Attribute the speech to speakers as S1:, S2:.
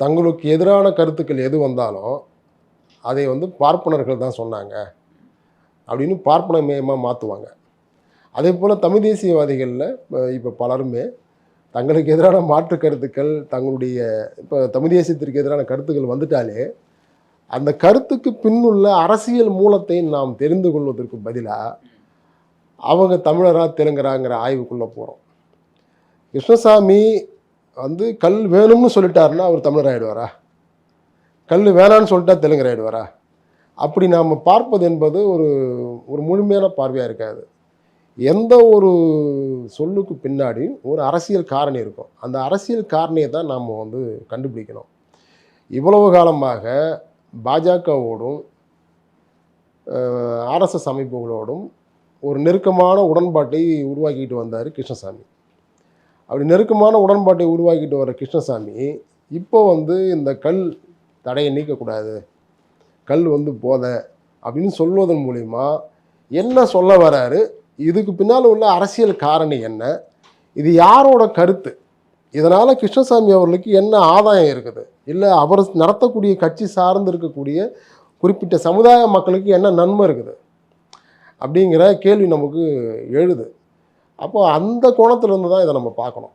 S1: தங்களுக்கு எதிரான கருத்துக்கள் எது வந்தாலும் அதை வந்து பார்ப்பனர்கள் தான் சொன்னாங்க அப்படின்னு பார்ப்பன மயமாக மாற்றுவாங்க அதே போல் தமிழ் தேசியவாதிகளில் இப்போ பலருமே தங்களுக்கு எதிரான மாற்று கருத்துக்கள் தங்களுடைய இப்போ தமிழ் தேசியத்திற்கு எதிரான கருத்துக்கள் வந்துட்டாலே அந்த கருத்துக்கு பின்னுள்ள அரசியல் மூலத்தை நாம் தெரிந்து கொள்வதற்கு பதிலாக அவங்க தமிழரா தெலுங்கராங்கிற ஆய்வுக்குள்ளே போகிறோம் கிருஷ்ணசாமி வந்து கல் வேணும்னு சொல்லிட்டாருன்னா அவர் தமிழர் ஆகிடுவாரா கல் வேணான்னு சொல்லிட்டா தெலுங்கர் ஆகிடுவாரா அப்படி நாம் பார்ப்பது என்பது ஒரு ஒரு முழுமையான பார்வையாக இருக்காது. எந்த ஒரு சொல்லுக்கு பின்னாடி ஒரு அரசியல் காரணி இருக்கும். அந்த அரசியல் காரணியை தான் நாம் வந்து கண்டுபிடிக்கணும். இவ்வளவு காலமாக பாஜகவோடும் ஆர்எஸ்எஸ் அமைப்புகளோடும் ஒரு நெருக்கமான உடன்பாட்டை உருவாக்கிட்டு வந்தார் கிருஷ்ணசாமி. அப்படி நெருக்கமான உடன்பாட்டை உருவாக்கிட்டு வர கிருஷ்ணசாமி இப்போ வந்து இந்த கல் தடையை நீக்கக்கூடாது கல் வந்து போத அப்படின்னு சொல்வதன் மூலிமா என்ன சொல்ல வராரு? இதுக்கு பின்னால் உள்ள அரசியல் காரணி என்ன? இது யாரோட கருத்து? இதனால் கிருஷ்ணசாமி அவர்களுக்கு என்ன ஆதாயம் இருக்குது? இல்லை அவர் நடத்தக்கூடிய கட்சி சார்ந்து இருக்கக்கூடிய குறிப்பிட்ட சமுதாய மக்களுக்கு என்ன நன்மை இருக்குது? அப்படிங்கிற கேள்வி நமக்கு எழுது. அப்போது அந்த கோணத்துலேருந்து தான் இதை நம்ம பார்க்கணும்.